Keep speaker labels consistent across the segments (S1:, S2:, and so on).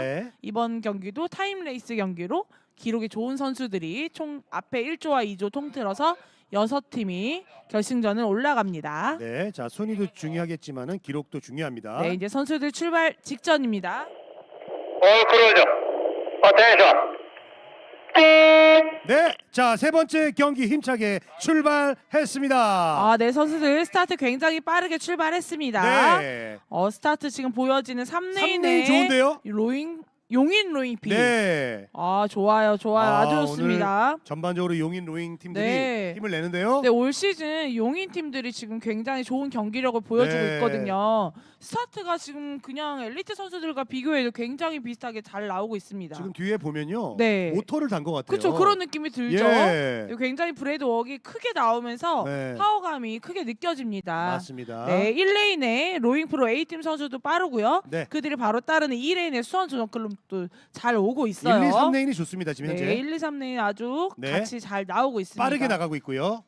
S1: 네.
S2: 이번 경기도 타임 레이스 경기로 기록이 좋은 선수들이 총 앞에 1조와 2조 통틀어서 여섯 팀이 결승전을 올라갑니다.
S1: 네. 자, 순위도 중요하겠지만은 기록도 중요합니다.
S2: 네, 이제 선수들 출발 직전입니다.
S3: All cruiser. Attention.
S1: 네. 자, 세 번째 경기 힘차게 출발했습니다.
S2: 아, 네, 선수들 스타트 굉장히 빠르게 출발했습니다.
S1: 네.
S2: 어, 스타트 지금 보여지는 3레인의
S1: 3레인 좋은데요?
S2: 로잉 용인 로잉 비.
S1: 네.
S2: 아, 좋아요. 좋아요.
S1: 아,
S2: 아주 좋습니다.
S1: 전반적으로 용인 로잉 팀들이
S2: 네.
S1: 힘을 내는데요.
S2: 네, 올 시즌 용인 팀들이 지금 굉장히 좋은 경기력을 보여주고
S1: 네.
S2: 있거든요. 스타트가 지금 그냥 엘리트 선수들과 비교해도 굉장히 비슷하게 잘 나오고 있습니다.
S1: 지금 뒤에 보면요.
S2: 네.
S1: 모터를 단 것 같아요.
S2: 그렇죠. 그런 느낌이 들죠.
S1: 예.
S2: 굉장히 브레이드 웍이 크게 나오면서
S1: 네.
S2: 파워감이 크게 느껴집니다.
S1: 맞습니다.
S2: 네, 1레인에 로잉 프로 A팀 선수도 빠르고요.
S1: 네.
S2: 그들이 바로 따르는 2레인의 수원 조정클럽 도 잘 오고
S1: 1,
S2: 있어요.
S1: 2, 3레인이 좋습니다. 지금 현재.
S2: 네, 1, 2, 3레인 아주
S1: 네.
S2: 같이 잘 나오고 있습니다.
S1: 빠르게 나가고 있고요.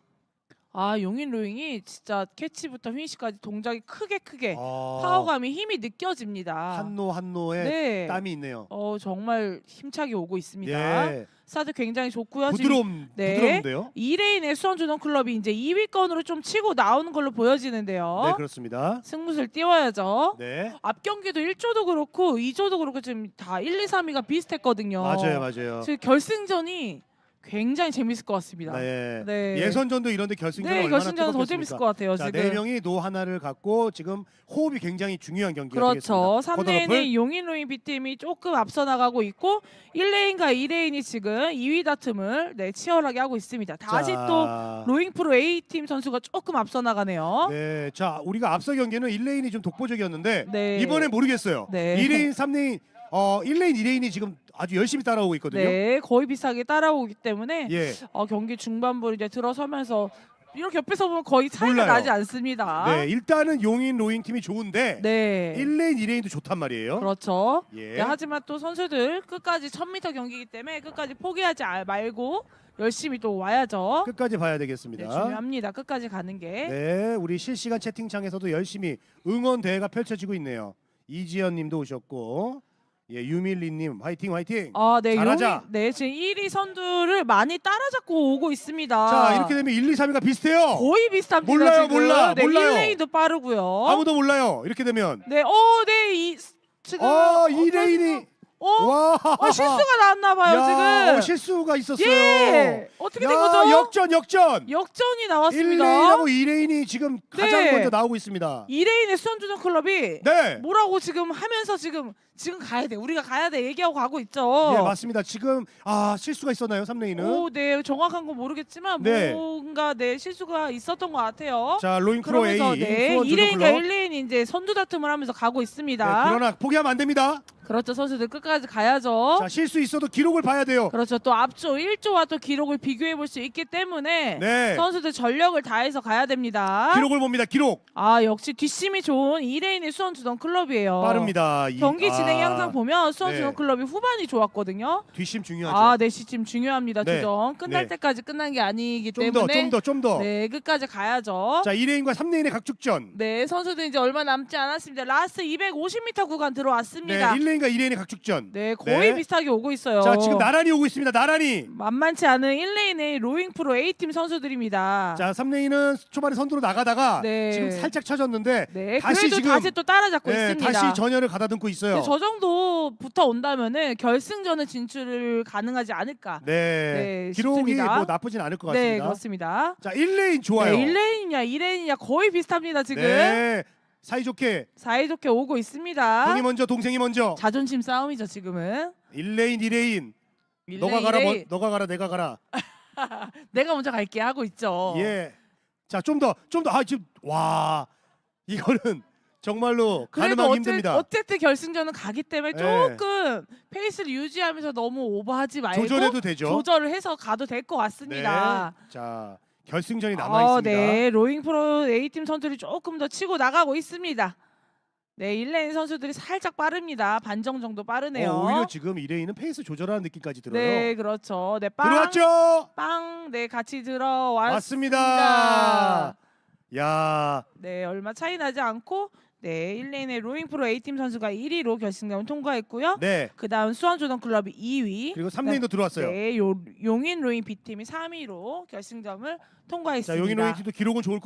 S2: 아, 용인 로잉이 진짜 캐치부터 휘니시까지 동작이 크게 크게
S1: 아,
S2: 파워감이 힘이 느껴집니다.
S1: 한노 한노에
S2: 네.
S1: 땀이 있네요.
S2: 어, 정말 힘차게 오고 있습니다.
S1: 예.
S2: 스타트 굉장히 좋고요. 지금
S1: 부드러움
S2: 네.
S1: 부드러운데요.
S2: 2레인의 수원주동 클럽이 이제 2위권으로 좀 치고 나오는 걸로 보여지는데요.
S1: 네, 그렇습니다.
S2: 승부수를 띄워야죠.
S1: 네.
S2: 앞 경기도 1조도 그렇고 2조도 그렇고 지금 다 1, 2, 3위가 비슷했거든요.
S1: 맞아요, 맞아요.
S2: 지금 결승전이 굉장히 재밌을 것 같습니다.
S1: 네.
S2: 네.
S1: 예선전도 이런데 결승전
S2: 네,
S1: 얼마나
S2: 결승전은 더 재밌을 것 같아요.
S1: 자,
S2: 지금.
S1: 네 명이 노 하나를 갖고 지금 호흡이 굉장히 중요한 경기가
S2: 그렇죠.
S1: 되겠습니다.
S2: 3레인의
S1: 쿼터러플.
S2: 용인 로잉 B팀이 조금 앞서 나가고 있고 1레인과 2레인이 지금 2위 다툼을 네, 치열하게 하고 있습니다. 다시
S1: 자,
S2: 또 로잉 프로 A팀 선수가 조금 앞서 나가네요.
S1: 네, 자 우리가 앞서 경기는 1레인이 좀 독보적이었는데
S2: 네.
S1: 이번엔 모르겠어요.
S2: 네.
S1: 2레인, 3레인, 어 1레인, 2레인이 지금 아주 열심히 따라오고 있거든요.
S2: 네, 거의 비슷하게 따라오기 때문에
S1: 예,
S2: 어, 경기 중반부 이제 들어서면서 이렇게 옆에서 보면 거의 차이가
S1: 몰라요.
S2: 나지 않습니다.
S1: 네, 일단은 용인 로잉 팀이 좋은데
S2: 아. 네.
S1: 1레인, 2레인도 좋단 말이에요.
S2: 그렇죠.
S1: 예.
S2: 네, 하지만 또 선수들 끝까지 1000m 경기이기 때문에 끝까지 포기하지 아- 말고 열심히 또 와야죠.
S1: 끝까지 봐야
S2: 네,
S1: 되겠습니다.
S2: 중요합니다. 끝까지 가는 게.
S1: 네, 우리 실시간 채팅창에서도 열심히 응원 대회가 펼쳐지고 있네요. 이지연 님도 오셨고 예, 유밀리 님 화이팅 화이팅.
S2: 아, 네,
S1: 잘하자.
S2: 용인, 네, 지금 1위 선두를 많이 따라잡고 오고 있습니다.
S1: 자, 이렇게 되면 1, 2, 3위가 비슷해요.
S2: 거의 비슷합니다.
S1: 몰라요,
S2: 지금.
S1: 몰라,
S2: 네,
S1: 몰라요.
S2: 1레인도 빠르고요.
S1: 아무도 몰라요. 이렇게 되면
S2: 네, 어, 네, 이 지금
S1: 어,
S2: 어떤-
S1: 2레인이
S2: 어,
S1: 와.
S2: 어, 실수가 나왔나 봐요,
S1: 야,
S2: 지금.
S1: 어, 실수가 있었어요.
S2: 예. 어떻게 된
S1: 야,
S2: 거죠?
S1: 역전 역전.
S2: 역전 이 나왔습니다.
S1: 1레인하고 2레인이 지금 가장
S2: 네.
S1: 먼저 나오고 있습니다.
S2: 2레인의 수원주전 클럽이
S1: 네.
S2: 뭐라고 지금 하면서 지금 지금 가야 돼. 우리가 가야 돼. 얘기하고 가고 있죠.
S1: 예, 맞습니다. 지금 아, 실수가 있었나요? 3레인은?
S2: 오, 네. 정확한 건 모르겠지만
S1: 네.
S2: 뭔가 네, 실수가 있었던 것 같아요.
S1: 자, 로잉 프로 A
S2: 그러면서 네,
S1: 수원
S2: 2레인과
S1: 주도클럽.
S2: 1레인이 이제 선두 다툼을 하면서 가고
S1: 네,
S2: 있습니다.
S1: 그러나 포기하면 안 됩니다.
S2: 그렇죠. 선수들 끝까지 가야죠.
S1: 자, 실수 있어도 기록을 봐야 돼요.
S2: 그렇죠. 또 앞조 1조와 또 기록을 비교해 볼 수 있기 때문에
S1: 네.
S2: 선수들 전력을 다해서 가야 됩니다.
S1: 기록을 봅니다. 기록.
S2: 아, 역시 뒷심이 좋은 2레인의 수원 주던 클럽이에요.
S1: 빠릅니다. 이-
S2: 경기 진행
S1: 아,
S2: 영상 보면 수원
S1: 네.
S2: 주던 클럽이 후반이 좋았거든요.
S1: 뒷심 중요하죠.
S2: 아, 네, 시점 중요합니다.
S1: 네.
S2: 주정 끝날
S1: 네.
S2: 때까지 끝난 게 아니기
S1: 좀 더,
S2: 때문에
S1: 좀 더, 좀 더.
S2: 네, 끝까지 가야죠.
S1: 자, 2레인과 3레인의 각축전.
S2: 네, 선수들 이제 얼마 남지 않았습니다. 라스트 250m 구간
S1: 네,
S2: 들어왔습니다.
S1: 1레인 과 2레인의 각축전.
S2: 네, 거의
S1: 네.
S2: 비슷하게 오고 있어요.
S1: 자, 지금 나란히 오고 있습니다. 나란히.
S2: 만만치 않은 1레인의 로잉 프로 A팀 선수들입니다.
S1: 자, 3레인은 초반에 선두로 나가다가
S2: 네.
S1: 지금 살짝 쳐졌는데
S2: 네,
S1: 다시
S2: 그래도
S1: 지금-
S2: 다시 또 따라잡고
S1: 네,
S2: 있습니다.
S1: 다시 전열을 가다듬고 있어요.
S2: 네, 저 정도 붙어 온다면은 결승전에 진출을 가능하지 않을까.
S1: 네.
S2: 네,
S1: 기록이
S2: 싶습니다.
S1: 뭐 나쁘진 않을 것
S2: 네,
S1: 같습니다.
S2: 그렇습니다.
S1: 자, 1레인 좋아요.
S2: 네, 1레인이냐 2레인이냐 거의 비슷합니다 지금.
S1: 네. 사이좋게
S2: 사이좋게 오고 있습니다.
S1: 형이 먼저 동생이 먼저.
S2: 자존심 싸움이죠 지금은.
S1: 1레인 2레인. 너가
S2: 1레인,
S1: 가라 뭐,
S2: 2레인.
S1: 너가 가라 내가 가라.
S2: 내가 먼저 갈게 하고 있죠.
S1: 예. 자, 좀 더 좀 더 아 지금 와. 이거는 정말로
S2: 그래도
S1: 가늠하기
S2: 어째,
S1: 힘듭니다.
S2: 어쨌든 결승전은 가기 때문에
S1: 네.
S2: 조금 페이스를 유지하면서 너무 오버하지 말고
S1: 조절해도 되죠.
S2: 조절을 해서 가도 될 것 같습니다.
S1: 네. 자, 결승전이 남아
S2: 어,
S1: 있습니다.
S2: 네, 로잉 프로 A팀 선수들이 조금 더 치고 나가고 있습니다. 네, 1레인 선수들이 살짝 빠릅니다. 반정 정도 빠르네요.
S1: 어, 오히려 지금 2레인은 페이스 조절하는 느낌까지 들어요.
S2: 네, 그렇죠. 네, 빵,
S1: 들어왔죠?
S2: 빵, 네, 같이 들어왔습니다.
S1: 맞습니다. 야,
S2: 네, 얼마 차이 나지 않고 네, 1레인의 로잉 프로 A팀 선수가 1위로 결승점을 통과했고요.
S1: 네.
S2: 그다음 수원 조던 클럽이 2위.
S1: 그리고 3레인도 들어왔어요.
S2: 네, 요, 용인 로잉 B팀이 3위로 결승점을 통과했습니다.
S1: 자, 용인 로이티도 기록은 좋을 것